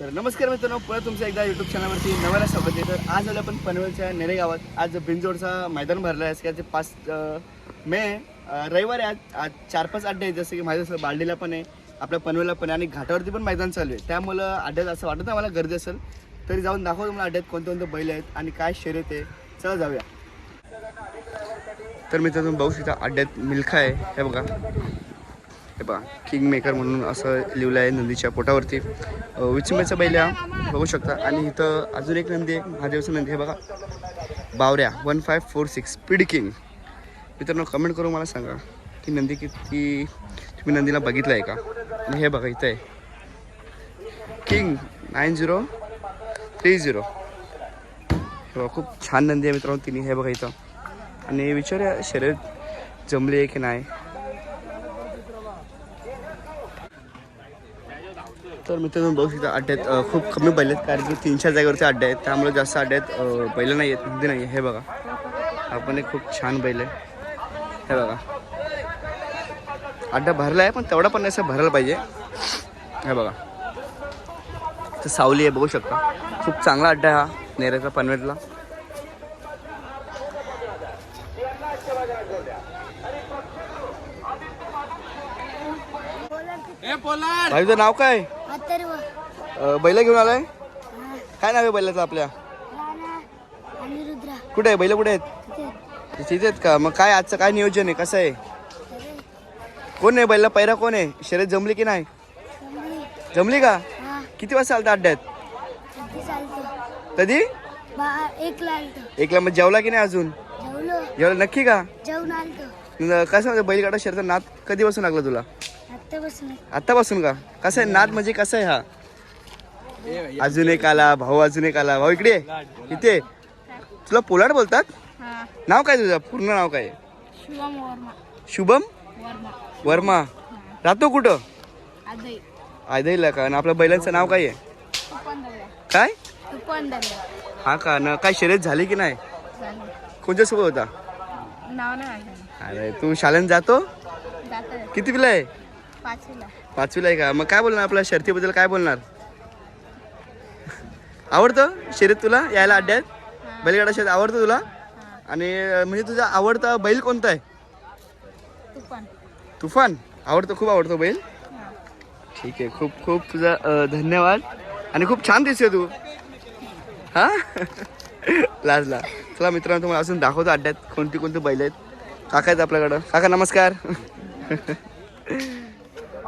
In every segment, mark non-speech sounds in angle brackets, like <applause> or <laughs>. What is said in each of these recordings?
तर नमस्कार मित्रांनो परत तुमच्या एकदा यूट्यूब चॅनलवरती नव्याला स्वागत आहे. तर आज आलं आपण पनवेलच्या नेरे गावात. आज बिनजोडचा मैदान भरला आहे. की पाच मे रविवार आहे आज आज चार पाच अड्डे आहेत जसं की माहिती असं बार्डीला पण आहे आपल्या पनवेलला पण आहे आणि घाटावरती पण मैदान चालू आहे. त्यामुळं अड्ड्यात असं वाटत नाही मला गर्दी असेल. तरी जाऊन दाखव तुम्हाला अड्ड्यात कोणते कोणते बैल आहेत आणि काय शर्यत आहे. चला जाऊया. तर मित्रांनो बघू शकता अड्ड्यात मिल्खा आहे. हे बघा. हे बघा किंग मेकर म्हणून असं लिहिलं आहे नंदीच्या पोटावरती. अ, बैल्या बघू शकता. आणि इथं अजून एक नंदी आहे महादेवचं नंदी. हे बघा बावऱ्या one five four six speed king मित्रांनो कमेंट करून मला सांगा की नंदी किती तुम्ही नंदीला बघितलं आहे का? आणि हे बघा इथं आहे. King nine zero three zero हे बघा खूप छान नंदी आहे मित्रांनो तिने हे बघा इथं. आणि विचारूया शर्यत जमली आहे की नाही? तर मित्रांनो बघू शकता अड्ड्यात खूप कमी बैल आहेत कारण की तीनशे जागेवरचे अड्डे आहेत. त्यामुळे जास्त अड्ड्यात अ, बैल नाही आहेत नंदी नाही आहे. हे बघा. आपण एक खूप छान बैल आहे. हे बघा. अड्डा भरला आहे पण तेवढा पण असं भरायला पाहिजे. हे बघा. तर सावली आहे बघू शकता. खूप चांगला अड्डा आहे हा नेऱ्याचा पनवेलला. भाईचं नाव काय? अथर्व बैल घेऊन आलाय? काय नाव आहे बैलाचं आपल्या? राणा आणि रुद्रा. कुठे आहे? बैल कुठे आहेत? तिथे आहेत. का? मग काय आजचं काय नियोजन आहे? कसं आहे? कोण आहे बैला पैरा कोण आहे? शर्यत जमली की नाही? जमली. का? हा. किती वाजता आलता अड्ड्यात? चालतो? कधी? बा आलतो. एकला? मग जेवला की नाही अजून? जेवलो. जेवला? नक्की का? जेवण आलतो. न- कसं म्हणजे बैलगाडा शर्यत नाद कधी बसून लागला तुला? आत्तापासून का? कसं आहे? नाद म्हणजे कसं आहे हा? अजून एक आला भाऊ अजून एक आला. भाऊ इकडे. इथे. तुला पोलाड बोलतात? हा. नाव काय तुझं? पूर्ण नाव काय शुभम वर्मा. राहतो कुठं? आदई. आयदईला का? आणि आपल्या बैलांचं नाव काय आहे? काय? हा का? ना काय शर्यत झाली की नाही? कोणत्या सोबत होता? अरे तू शाळेत जातो? जात किती पिला आहे? पाचवीला. आहे का? मग काय बोलणार आपल्या शर्तीबद्दल? काय बोलणार? आवडतं शर्यत तुला यायला अड्ड्यात? बैलगाडा शर्यत आवडतं तुला? आणि म्हणजे तुझा आवडता बैल कोणता आहे? तुफान. आवडतो खूप आवडतो बैल? ठीक आहे खूप खूप तुझा धन्यवाद. आणि खूप छान दिसते तू. हा? <laughs> लाजला चला मित्रांनो तुम्हाला अजून दाखवतो अड्ड्यात कोणती कोणती बैल आहेत. काका आहेत आपल्याकडं. काका नमस्कार. <laughs>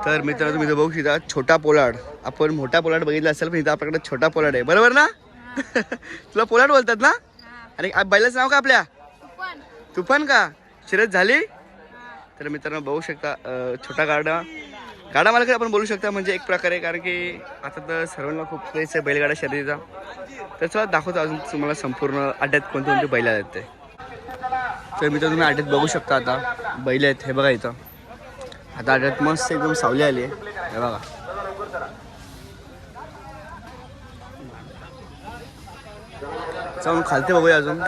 तर मित्रांनो तुम्ही इथं बघू शकता छोटा पोलाड. आपण मोठा पोलाड बघितला असेल पण इथं आपल्याकडे छोटा पोलाड आहे. बरोबर ना? <laughs> तुला पोलाड बोलतात ना? आणि बैलाचं नाव का आपल्या? तुफान. का? शर्यत झाली? तर मित्रांनो बघू शकता छोटा गाडा. गाडा मालक आपण बोलू शकता म्हणजे एक प्रकारे कारण की आता तर सर्वांना खूप क्रेज आहे बैलगाडा शर्यतीचा. तर चला दाखवतो अजून तुम्हाला संपूर्ण अड्ड्यात कोणते कोणते बैल आहेत ते. तर मित्र तुम्ही अड्ड्यात बघू शकता आता बैल आहेत हे बघा इथं. आता आड्यात मस्त एकदम सावली आली आहे. हे बघा. जाऊन खालते बघूया अजून.